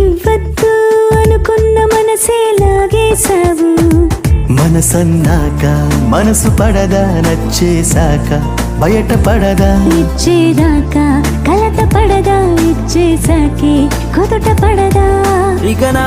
ఇవ్వద్దు అనుకున్న మనసే లాగేశావు. మనసన్నాక మనసు పడదా నచ్చేశాక బయట పడదా? ఇచ్చేదాకా కలత పడదా ఇచ్చేసాకే కొదట పడదా? ఇక నా